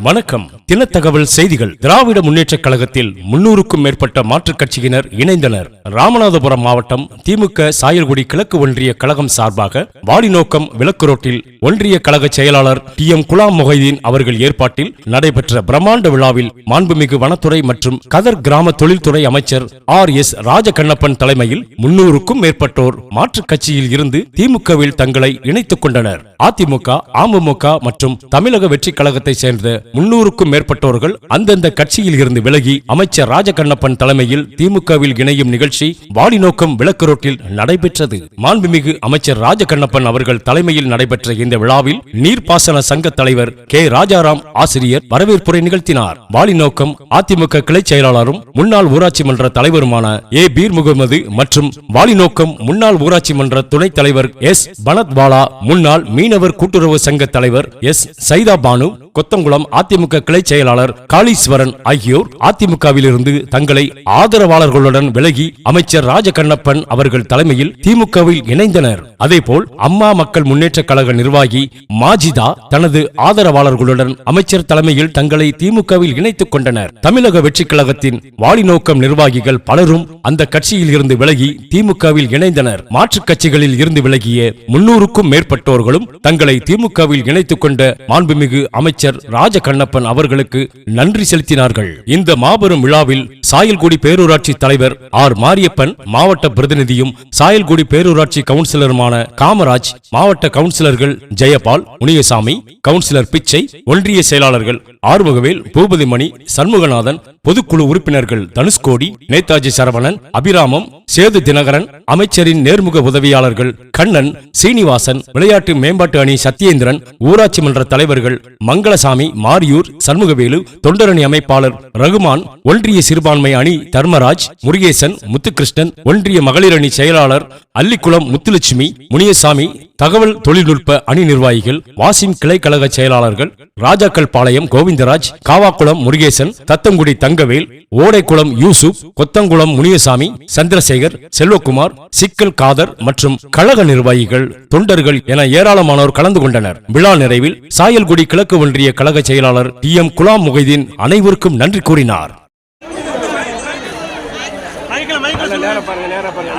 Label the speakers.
Speaker 1: வணக்கம். தினத்தகவல் செய்திகள். திராவிட முன்னேற்ற கழகத்தில் முன்னூறுக்கும் மேற்பட்ட மாற்றுக் கட்சியினர் இணைந்தனர். ராமநாதபுரம் மாவட்டம் திமுக சாயல்குடி கிழக்கு ஒன்றிய கழகம் சார்பாக வாடிநோக்கம் விளக்கு ரோட்டில் ஒன்றிய கழக செயலாளர் டி எம் குலாம் மொஹிதீன் அவர்கள் ஏற்பாட்டில் நடைபெற்ற பிரம்மாண்ட விழாவில் மாண்புமிகு வனத்துறை மற்றும் கதர் கிராம தொழில்துறை அமைச்சர் ஆர் எஸ் ராஜகண்ணப்பன் தலைமையில் முன்னூறுக்கும் மேற்பட்டோர் மாற்றுக் கட்சியில் இருந்து திமுகவில் தங்களை இணைத்துக் கொண்டனர். அதிமுக அமமுக மற்றும் தமிழக வெற்றி கழகத்தை சேர்ந்த முன்னூறுக்கும் மேற்பட்டோர்கள் அந்தந்த கட்சியில் இருந்து விலகி அமைச்சர் ராஜகண்ணப்பன் தலைமையில் திமுகவில் இணையும் நிகழ்ச்சி வாலிநோக்கம் விளக்கு ரோட்டில் நடைபெற்றது. மாண்புமிகு அமைச்சர் ராஜகண்ணப்பன் அவர்கள் தலைமையில் நடைபெற்ற இந்த விழாவில் நீர்ப்பாசன சங்க தலைவர் கே. ராஜாராம் ஆசிரியர் வரவேற்புரை நிகழ்த்தினார். வாலிநோக்கம் அதிமுக கிளை செயலாளரும் முன்னாள் ஊராட்சி மன்ற தலைவருமான ஏ. பீர் முகமது மற்றும் வாலிநோக்கம் முன்னாள் ஊராட்சி மன்ற துணைத் தலைவர் எஸ். பனத்வாலா முன்னாள் மீனவர் கூட்டுறவு சங்க தலைவர் எஸ் சைதா பானு கொத்தங்குளம் அதிமுக கிளை செயலாளர் காளீஸ்வரன் ஆகியோர் அதிமுகவில் இருந்து தங்களை ஆதரவாளர்களுடன் விலகி அமைச்சர் ராஜகண்ணப்பன் அவர்கள் தலைமையில் திமுகவில் இணைந்தனர். அதேபோல் அம்மா மக்கள் முன்னேற்ற கழக நிர்வாகி மாஜிதா தனது ஆதரவாளர்களுடன் அமைச்சர் தலைமையில் தங்களை திமுகவில் இணைத்துக் கொண்டனர். தமிழக வெற்றி கழகத்தின் வாலிநோக்கம் நிர்வாகிகள் பலரும் அந்த கட்சியில் இருந்து விலகி திமுகவில் இணைந்தனர். மாற்றுக் கட்சிகளில் இருந்து விலகிய முன்னூறுக்கும் மேற்பட்டோர்களும் தங்களை திமுகவில் இணைத்துக் கொண்ட மாண்புமிகு அமைச்சர் ராஜகண்ணப்பன் அவர்களுக்கு நன்றி செலுத்தினார்கள். இந்த மாபெரும் விழாவில் சாயல்குடி பேரூராட்சி தலைவர் ஆர். மாரியப்பன் மாவட்ட பிரதிநிதியும் சாயல்குடி பேரூராட்சி கவுன்சிலருமான காமராஜ் மாவட்ட கவுன்சிலர்கள் ஜெயபால் முனியசாமி கவுன்சிலர் பிச்சை ஒன்றிய செயலாளர்கள் ஆறுமுகவேல் பூபதிமணி சண்முகநாதன் பொதுக்குழு உறுப்பினர்கள் தனுஷ்கோடி நேதாஜி சரவணன் அபிராமம் சேது தினகரன் அமைச்சரின் நேர்முக உதவியாளர்கள் கண்ணன் சீனிவாசன் விளையாட்டு மேம்பாட்டு அணி சத்யேந்திரன் ஊராட்சி மன்ற தலைவர்கள் மங்களசாமி மாரியூர் சண்முகவேலு தொண்டரணி அமைப்பாளர் ரகுமான் ஒன்றிய சிறுபான்மை அணி தர்மராஜ் முருகேசன் முத்துகிருஷ்ணன் ஒன்றிய மகளிர் அணி செயலாளர் அல்லிக்குளம் முத்துலட்சுமி முனியசாமி தகவல் தொழில்நுட்ப அணி நிர்வாகிகள் வாசிம் கிளை கழக செயலாளர்கள் ராஜாக்கள் பாளையம் கோவிந்தராஜ் காவாக்குளம் முருகேசன் தத்தங்குடி தங்கவேல் ஓடைக்குளம் யூசுப் கொத்தங்குளம் முனியசாமி சந்திரசேகர் செல்வகுமார் சிக்கல் காதர் மற்றும் கழக நிர்வாகிகள் தொண்டர்கள் என ஏராளமானோர் கலந்து கொண்டனர். விழா நிறைவில் சாயல்குடி கிழக்கு ஒன்றிய கழக செயலாளர் டி எம் குலாம் முகைதீன் அனைவருக்கும் நன்றி கூறினார்.
Speaker 2: நேரம் பாருங்க